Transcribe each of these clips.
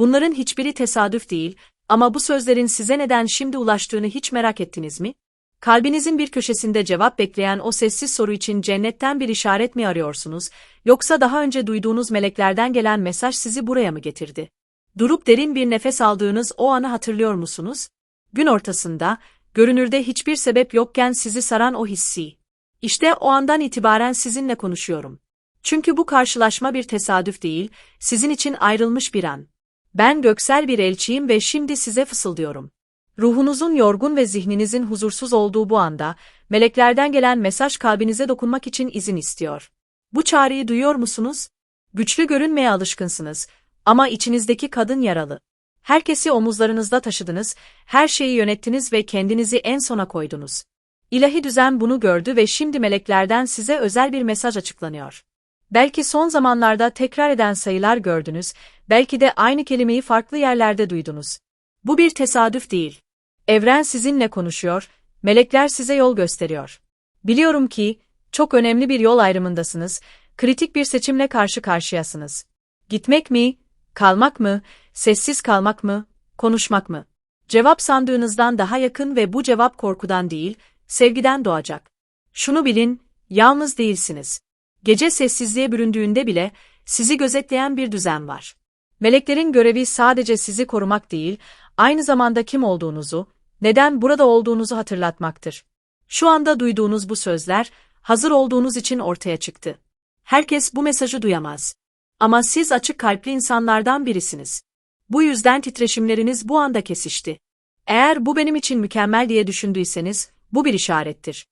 Bunların hiçbiri tesadüf değil ama bu sözlerin size neden şimdi ulaştığını hiç merak ettiniz mi? Kalbinizin bir köşesinde cevap bekleyen o sessiz soru için cennetten bir işaret mi arıyorsunuz, yoksa daha önce duyduğunuz meleklerden gelen mesaj sizi buraya mı getirdi? Durup derin bir nefes aldığınız o anı hatırlıyor musunuz? Gün ortasında, görünürde hiçbir sebep yokken sizi saran o hissi. İşte o andan itibaren sizinle konuşuyorum. Çünkü bu karşılaşma bir tesadüf değil, sizin için ayrılmış bir an. Ben göksel bir elçiyim ve şimdi size fısıldıyorum. Ruhunuzun yorgun ve zihninizin huzursuz olduğu bu anda, meleklerden gelen mesaj kalbinize dokunmak için izin istiyor. Bu çağrıyı duyuyor musunuz? Güçlü görünmeye alışkınsınız ama içinizdeki kadın yaralı. Herkesi omuzlarınızda taşıdınız, her şeyi yönettiniz ve kendinizi en sona koydunuz. İlahi düzen bunu gördü ve şimdi meleklerden size özel bir mesaj açıklanıyor. Belki son zamanlarda tekrar eden sayılar gördünüz, belki de aynı kelimeyi farklı yerlerde duydunuz. Bu bir tesadüf değil. Evren sizinle konuşuyor, melekler size yol gösteriyor. Biliyorum ki, çok önemli bir yol ayrımındasınız, kritik bir seçimle karşı karşıyasınız. Gitmek mi, kalmak mı, sessiz kalmak mı, konuşmak mı? Cevap sandığınızdan daha yakın ve bu cevap korkudan değil, sevgiden doğacak. Şunu bilin, yalnız değilsiniz. Gece sessizliğe büründüğünde bile sizi gözetleyen bir düzen var. Meleklerin görevi sadece sizi korumak değil, aynı zamanda kim olduğunuzu, neden burada olduğunuzu hatırlatmaktır. Şu anda duyduğunuz bu sözler, hazır olduğunuz için ortaya çıktı. Herkes bu mesajı duyamaz. Ama siz açık kalpli insanlardan birisiniz. Bu yüzden titreşimleriniz bu anda kesişti. Eğer bu benim için mükemmel diye düşündüyseniz, bu bir işarettir.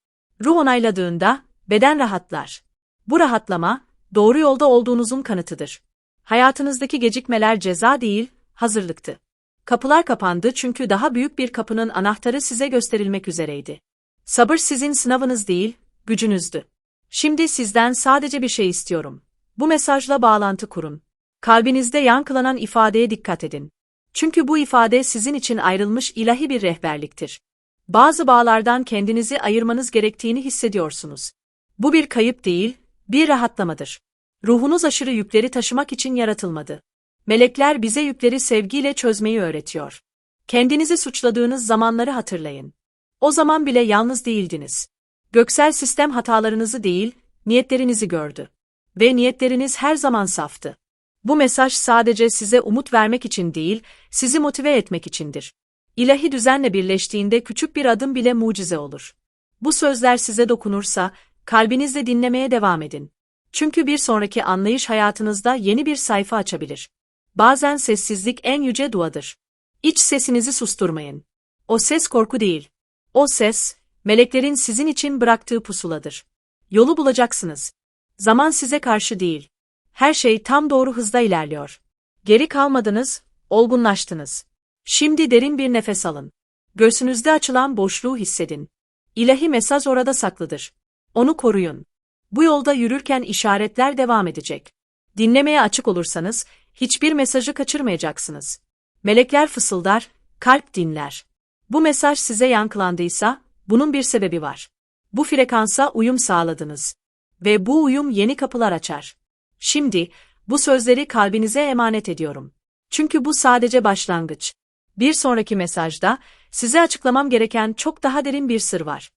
Ruh onayladığında, beden rahatlar. Bu rahatlama, doğru yolda olduğunuzun kanıtıdır. Hayatınızdaki gecikmeler ceza değil, hazırlıktı. Kapılar kapandı çünkü daha büyük bir kapının anahtarı size gösterilmek üzereydi. Sabır sizin sınavınız değil, gücünüzdü. Şimdi sizden sadece bir şey istiyorum. Bu mesajla bağlantı kurun. Kalbinizde yankılanan ifadeye dikkat edin. Çünkü bu ifade sizin için ayrılmış ilahi bir rehberliktir. Bazı bağlardan kendinizi ayırmanız gerektiğini hissediyorsunuz. Bu bir kayıp değil, bir rahatlamadır. Ruhunuz aşırı yükleri taşımak için yaratılmadı. Melekler bize yükleri sevgiyle çözmeyi öğretiyor. Kendinizi suçladığınız zamanları hatırlayın. O zaman bile yalnız değildiniz. Göksel sistem hatalarınızı değil, niyetlerinizi gördü. Ve niyetleriniz her zaman saftı. Bu mesaj sadece size umut vermek için değil, sizi motive etmek içindir. İlahi düzenle birleştiğinde küçük bir adım bile mucize olur. Bu sözler size dokunursa, kalbinizle dinlemeye devam edin. Çünkü bir sonraki anlayış hayatınızda yeni bir sayfa açabilir. Bazen sessizlik en yüce duadır. İç sesinizi susturmayın. O ses korku değil. O ses, meleklerin sizin için bıraktığı pusuladır. Yolu bulacaksınız. Zaman size karşı değil. Her şey tam doğru hızda ilerliyor. Geri kalmadınız, olgunlaştınız. Şimdi derin bir nefes alın. Göğsünüzde açılan boşluğu hissedin. İlahi mesaj orada saklıdır. Onu koruyun. Bu yolda yürürken işaretler devam edecek. Dinlemeye açık olursanız, hiçbir mesajı kaçırmayacaksınız. Melekler fısıldar, kalp dinler. Bu mesaj size yankılandıysa, bunun bir sebebi var. Bu frekansa uyum sağladınız. Ve bu uyum yeni kapılar açar. Şimdi, bu sözleri kalbinize emanet ediyorum. Çünkü bu sadece başlangıç. Bir sonraki mesajda, size açıklamam gereken çok daha derin bir sır var.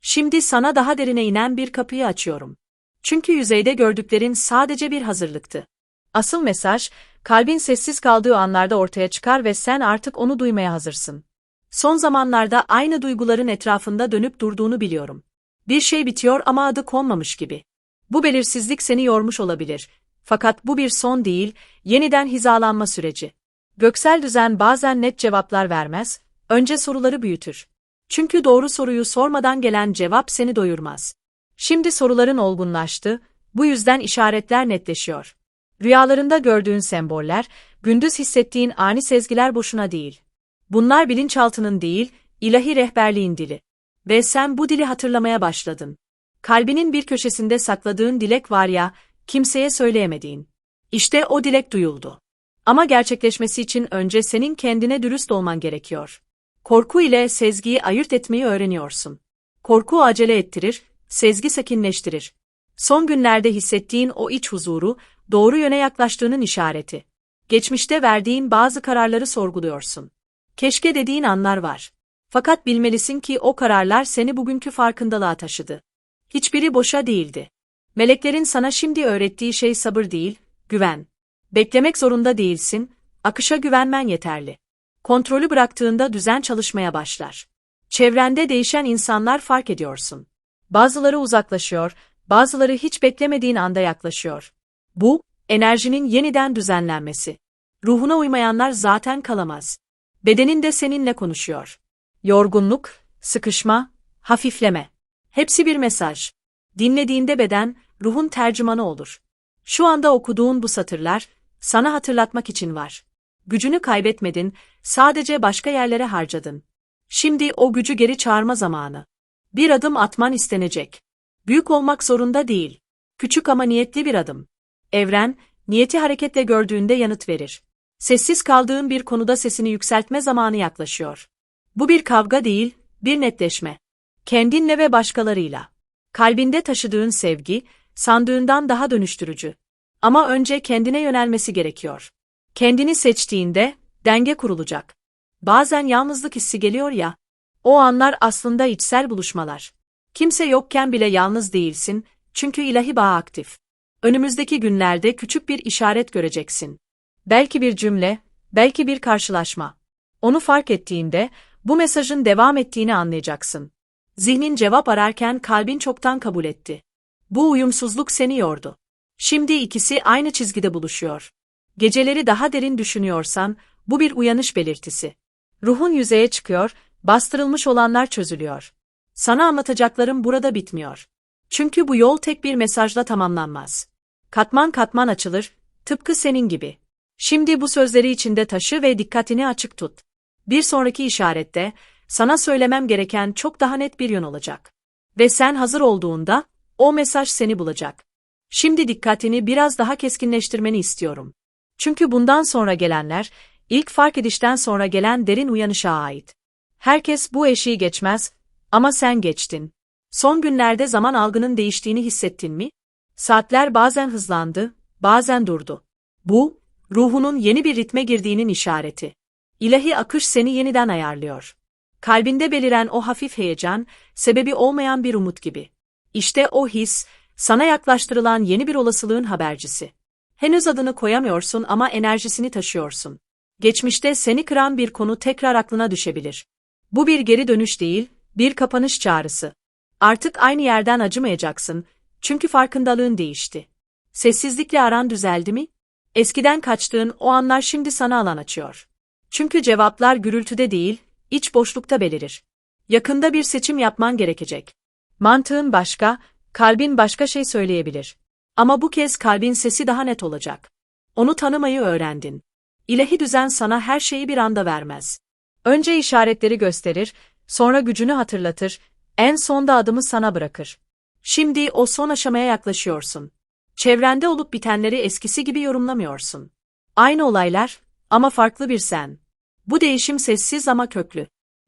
Şimdi sana daha derine inen bir kapıyı açıyorum. Çünkü yüzeyde gördüklerin sadece bir hazırlıktı. Asıl mesaj, kalbin sessiz kaldığı anlarda ortaya çıkar ve sen artık onu duymaya hazırsın. Son zamanlarda aynı duyguların etrafında dönüp durduğunu biliyorum. Bir şey bitiyor ama adı konmamış gibi. Bu belirsizlik seni yormuş olabilir. Fakat bu bir son değil, yeniden hizalanma süreci. Göksel düzen bazen net cevaplar vermez, önce soruları büyütür. Çünkü doğru soruyu sormadan gelen cevap seni doyurmaz. Şimdi soruların olgunlaştı, bu yüzden işaretler netleşiyor. Rüyalarında gördüğün semboller, gündüz hissettiğin ani sezgiler boşuna değil. Bunlar bilinçaltının değil, ilahi rehberliğin dili. Ve sen bu dili hatırlamaya başladın. Kalbinin bir köşesinde sakladığın dilek var ya, kimseye söyleyemediğin. İşte o dilek duyuldu. Ama gerçekleşmesi için önce senin kendine dürüst olman gerekiyor. Korku ile sezgiyi ayırt etmeyi öğreniyorsun. Korku acele ettirir, sezgi sakinleştirir. Son günlerde hissettiğin o iç huzuru, doğru yöne yaklaştığının işareti. Geçmişte verdiğin bazı kararları sorguluyorsun. Keşke dediğin anlar var. Fakat bilmelisin ki o kararlar seni bugünkü farkındalığa taşıdı. Hiçbiri boşa değildi. Meleklerin sana şimdi öğrettiği şey sabır değil, güven. Beklemek zorunda değilsin, akışa güvenmen yeterli. Kontrolü bıraktığında düzen çalışmaya başlar. Çevrende değişen insanlar fark ediyorsun. Bazıları uzaklaşıyor, bazıları hiç beklemediğin anda yaklaşıyor. Bu, enerjinin yeniden düzenlenmesi. Ruhuna uymayanlar zaten kalamaz. Bedenin de seninle konuşuyor. Yorgunluk, sıkışma, hafifleme. Hepsi bir mesaj. Dinlediğinde beden, ruhun tercümanı olur. Şu anda okuduğun bu satırlar, sana hatırlatmak için var. Gücünü kaybetmedin, sadece başka yerlere harcadın. Şimdi o gücü geri çağırma zamanı. Bir adım atman istenecek. Büyük olmak zorunda değil. Küçük ama niyetli bir adım. Evren, niyeti hareketle gördüğünde yanıt verir. Sessiz kaldığın bir konuda sesini yükseltme zamanı yaklaşıyor. Bu bir kavga değil, bir netleşme. Kendinle ve başkalarıyla. Kalbinde taşıdığın sevgi, sandığından daha dönüştürücü. Ama önce kendine yönelmesi gerekiyor. Kendini seçtiğinde, denge kurulacak. Bazen yalnızlık hissi geliyor ya, o anlar aslında içsel buluşmalar. Kimse yokken bile yalnız değilsin, çünkü ilahi bağ aktif. Önümüzdeki günlerde küçük bir işaret göreceksin. Belki bir cümle, belki bir karşılaşma. Onu fark ettiğinde, bu mesajın devam ettiğini anlayacaksın. Zihnin cevap ararken kalbin çoktan kabul etti. Bu uyumsuzluk seni yordu. Şimdi ikisi aynı çizgide buluşuyor. Geceleri daha derin düşünüyorsan, bu bir uyanış belirtisi. Ruhun yüzeye çıkıyor, bastırılmış olanlar çözülüyor. Sana anlatacaklarım burada bitmiyor. Çünkü bu yol tek bir mesajla tamamlanmaz. Katman katman açılır, tıpkı senin gibi. Şimdi bu sözleri içinde taşı ve dikkatini açık tut. Bir sonraki işarette, sana söylemem gereken çok daha net bir yön olacak. Ve sen hazır olduğunda, o mesaj seni bulacak. Şimdi dikkatini biraz daha keskinleştirmeni istiyorum. Çünkü bundan sonra gelenler, ilk fark edişten sonra gelen derin uyanışa ait. Herkes bu eşiği geçmez, ama sen geçtin. Son günlerde zaman algının değiştiğini hissettin mi? Saatler bazen hızlandı, bazen durdu. Bu, ruhunun yeni bir ritme girdiğinin işareti. İlahi akış seni yeniden ayarlıyor. Kalbinde beliren o hafif heyecan, sebebi olmayan bir umut gibi. İşte o his, sana yaklaştırılan yeni bir olasılığın habercisi. Henüz adını koyamıyorsun ama enerjisini taşıyorsun. Geçmişte seni kıran bir konu tekrar aklına düşebilir. Bu bir geri dönüş değil, bir kapanış çağrısı. Artık aynı yerden acımayacaksın, çünkü farkındalığın değişti. Sessizlikle aran düzeldi mi? Eskiden kaçtığın o anlar şimdi sana alan açıyor. Çünkü cevaplar gürültüde değil, iç boşlukta belirir. Yakında bir seçim yapman gerekecek. Mantığın başka, kalbin başka şey söyleyebilir. Ama bu kez kalbin sesi daha net olacak. Onu tanımayı öğrendin. İlahi düzen sana her şeyi bir anda vermez. Önce işaretleri gösterir, sonra gücünü hatırlatır, en sonda adımı sana bırakır. Şimdi o son aşamaya yaklaşıyorsun. Çevrende olup bitenleri eskisi gibi yorumlamıyorsun. Aynı olaylar ama farklı bir sen. Bu değişim sessiz ama köklü.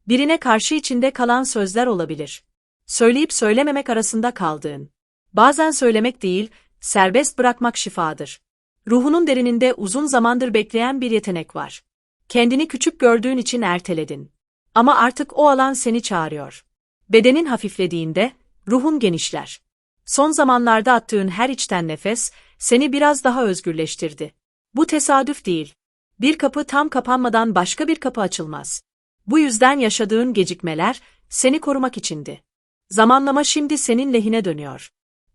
Birine karşı içinde kalan sözler olabilir. Söyleyip söylememek arasında kaldığın. Bazen söylemek değil, serbest bırakmak şifadır. Ruhunun derininde uzun zamandır bekleyen bir yetenek var. Kendini küçük gördüğün için erteledin. Ama artık o alan seni çağırıyor. Bedenin hafiflediğinde, ruhun genişler. Son zamanlarda attığın her içten nefes, seni biraz daha özgürleştirdi. Bu tesadüf değil. Bir kapı tam kapanmadan başka bir kapı açılmaz. Bu yüzden yaşadığın gecikmeler, seni korumak içindi. Zamanlama şimdi senin lehine dönüyor.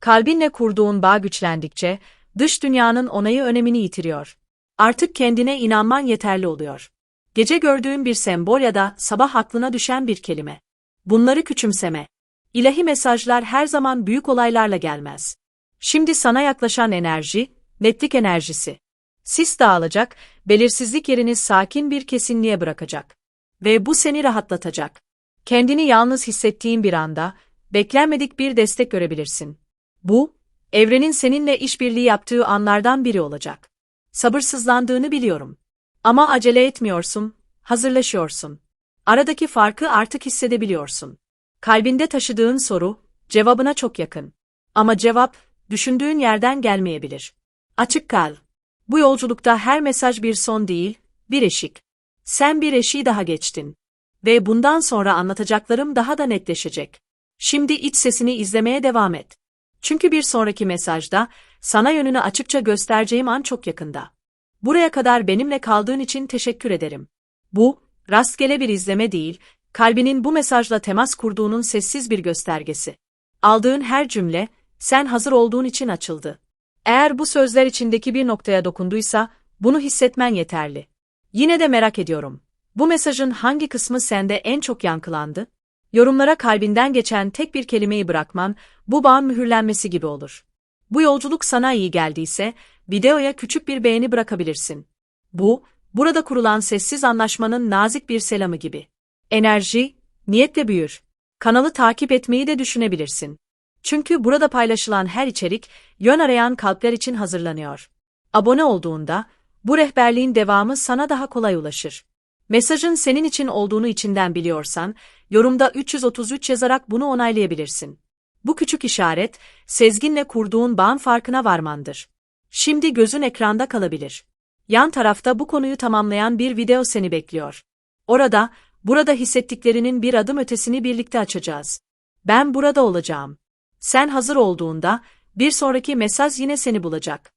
Kalbinle kurduğun bağ güçlendikçe, dış dünyanın onayı önemini yitiriyor. Artık kendine inanman yeterli oluyor. Gece gördüğün bir sembol ya da sabah aklına düşen bir kelime. Bunları küçümseme. İlahi mesajlar her zaman büyük olaylarla gelmez. Şimdi sana yaklaşan enerji, netlik enerjisi. Sis dağılacak, belirsizlik yerini sakin bir kesinliğe bırakacak. Ve bu seni rahatlatacak. Kendini yalnız hissettiğin bir anda, beklenmedik bir destek görebilirsin. Bu, evrenin seninle işbirliği yaptığı anlardan biri olacak. Sabırsızlandığını biliyorum. Ama acele etmiyorsun, hazırlaşıyorsun. Aradaki farkı artık hissedebiliyorsun. Kalbinde taşıdığın soru, cevabına çok yakın. Ama cevap, düşündüğün yerden gelmeyebilir. Açık kal. Bu yolculukta her mesaj bir son değil, bir eşik. Sen bir eşiği daha geçtin. Ve bundan sonra anlatacaklarım daha da netleşecek. Şimdi iç sesini izlemeye devam et. Çünkü bir sonraki mesajda sana yönünü açıkça göstereceğim an çok yakında. Buraya kadar benimle kaldığın için teşekkür ederim. Bu, rastgele bir izleme değil, kalbinin bu mesajla temas kurduğunun sessiz bir göstergesi. Aldığın her cümle, sen hazır olduğun için açıldı. Eğer bu sözler içindeki bir noktaya dokunduysa, bunu hissetmen yeterli. Yine de merak ediyorum. Bu mesajın hangi kısmı sende en çok yankılandı? Yorumlara kalbinden geçen tek bir kelimeyi bırakman, bu bağın mühürlenmesi gibi olur. Bu yolculuk sana iyi geldiyse, videoya küçük bir beğeni bırakabilirsin. Bu, burada kurulan sessiz anlaşmanın nazik bir selamı gibi. Enerji, niyetle büyür. Kanalı takip etmeyi de düşünebilirsin. Çünkü burada paylaşılan her içerik, yön arayan kalpler için hazırlanıyor. Abone olduğunda, bu rehberliğin devamı sana daha kolay ulaşır. Mesajın senin için olduğunu içinden biliyorsan, yorumda 333 yazarak bunu onaylayabilirsin. Bu küçük işaret, sezginle kurduğun bağın farkına varmandır. Şimdi gözün ekranda kalabilir. Yan tarafta bu konuyu tamamlayan bir video seni bekliyor. Orada, burada hissettiklerinin bir adım ötesini birlikte açacağız. Ben burada olacağım. Sen hazır olduğunda, bir sonraki mesaj yine seni bulacak.